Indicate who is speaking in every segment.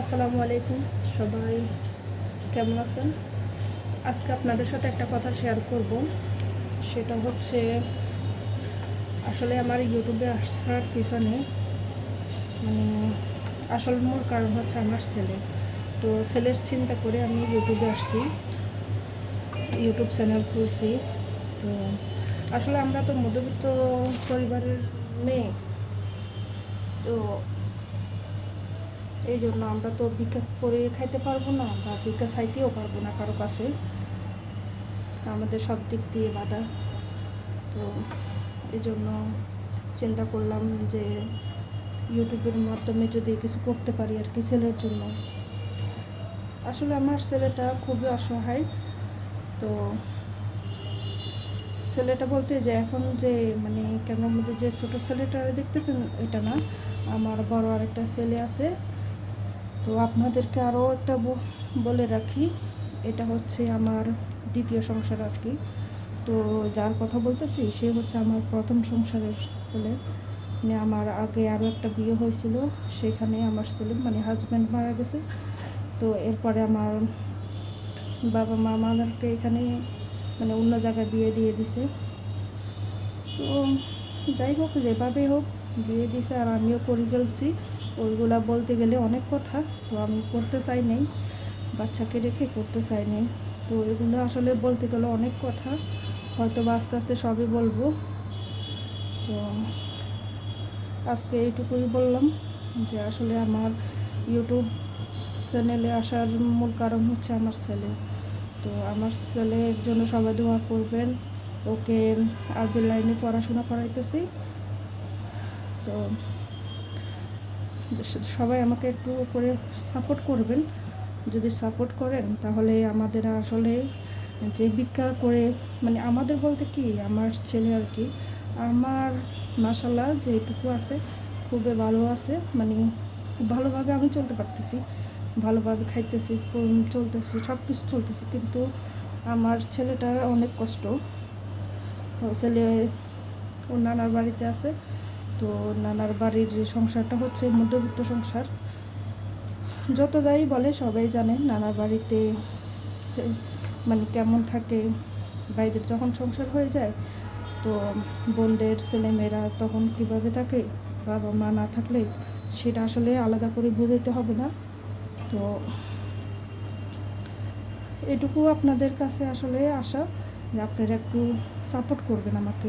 Speaker 1: আসসালামু আলাইকুম সবাই, কেমন আছেন? আজকে আপনাদের সাথে একটা কথা শেয়ার করব। সেটা হচ্ছে, আসলে আমার ইউটিউবে আসার পিছনে মানে আসল মূল কারণ হচ্ছে আমার ছেলে। তো ছেলের চিন্তা করে আমি ইউটিউবে আসছি, ইউটিউব চ্যানেল খুলছি। তো আসলে আমরা তো মধ্যবিত্ত পরিবারের মেয়ে। তো এই জন্য আমরা তো ভিক্ষা করে খাইতে পারব না বা ভিক্ষা চাইতেও পারব না কারও কাছে। আমাদের সব দিক দিয়ে বাধা। তো এই জন্য চিন্তা করলাম যে ইউটিউবের মাধ্যমে যদি কিছু করতে পারি আর কি ছেলের জন্য। আসলে আমার ছেলেটা খুবই অসহায়। তো ছেলেটা বলতে যে এখন যে মানে ক্যামেরার মধ্যে যে ছোটো ছেলেটা দেখতেছেন এটা না, আমার বড় আরেকটা ছেলে আছে। তো আপনাদেরকে আরও একটা বলে রাখি, এটা হচ্ছে আমার দ্বিতীয় সংসার আর কি। তো যার কথা বলতেছি, সে হচ্ছে আমার প্রথম সংসারের ছেলে। মানে আমার আগে আরও একটা বিয়ে হয়েছিল, সেখানে আমার ছেলে মানে হাজব্যান্ড মারা গেছে। তো এরপরে আমার বাবা মা আমাদেরকে এখানে মানে অন্য জায়গায় বিয়ে দিয়ে দিছে। তো যাই হোক যেভাবে হোক, বিয়ে দিছে আর আমিও করে ফেলছি ওইগুলা বলতে গেলে অনেক কথা, তো আমি করতে চাই নাই, বাচ্চাকে রেখে করতে চাই নাই। তো এগুলো আসলে বলতে গেলে অনেক কথা হয়তো বা আস্তে আস্তে সবই বলব। তো আজকে এইটুকুই বললাম যে আসলে আমার ইউটিউব চ্যানেলে আসার মূল কারণ হচ্ছে আমার ছেলে। তো আমার ছেলের জন্য সবাই দোয়া করবেন, ওকে আরবি লাইনে পড়াশোনা করাইতেছি। তো সবাই আমাকে একটু করে সাপোর্ট করবেন। যদি সাপোর্ট করেন, তাহলে আমাদের আসলে যে ভিক্ষা করে মানে আমাদের বলতে কি, আমার ছেলে আর কি, আমার মাসাল্লাহ যেটুকু আছে, খুবই ভালো আছে। মানে খুব ভালোভাবে আমি চলতে পারতেছি, ভালোভাবে খাইতেছি চলতেছি সব কিছু চলতেছি। কিন্তু আমার ছেলেটার অনেক কষ্ট। ছেলে ওর নানার বাড়িতে আছে। তো নানার বাড়ির সংসারটা হচ্ছে, মধ্যবিত্ত সংসার, যত যাই বলে সবাই জানে নানার বাড়িতে মানে কেমন থাকে, ভাইদের যখন সংসার হয়ে যায়, তো বোনদের, ছেলেমেয়েরা তখন কীভাবে থাকে, বাবা মা না থাকলে সেটা আসলে আলাদা করে বোঝাইতে হবে না। তো এটুকু আপনাদের কাছে আসলে আশা যে আপনারা একটু সাপোর্ট করবেন আমাকে।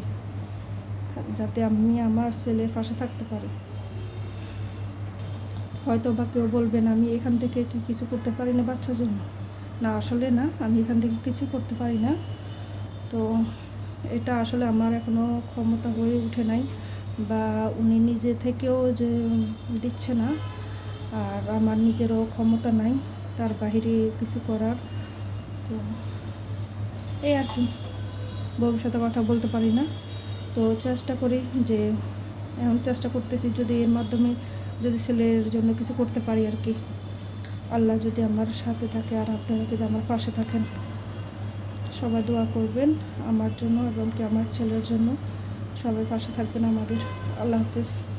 Speaker 1: যাতে আমি আমার ছেলের পাশে থাকতে পারি। হয়তো বা কেউ বলবেন আমি এখান থেকে কি কিছু করতে পারি না বাচ্চার জন্য? না, আসলে না, আমি এখান থেকে কিছু করতে পারি না। তো এটা আসলে আমার এখনও ক্ষমতা হয়ে ওঠে নাই বা উনি নিজে থেকেও যে দিচ্ছে না, আর আমার নিজেরও ক্ষমতা নাই তার বাহিরে কিছু করার। তো এই আর কি, ভবিষ্যতে কথা বলতে পারি না। তো চেষ্টা করি যে এখন চেষ্টা করতেছি যদি এর মাধ্যমে যদি ছেলের জন্য কিছু করতে পারি আর কি। আল্লাহ যদি আমার সাথে থাকে আর আপনারা যদি আমার পাশে থাকেন। সবাই দোয়া করবেন আমার জন্য এবং কি আমার ছেলের জন্য। সবাই পাশে থাকবেন আমাদের। আল্লাহ হাফিজ।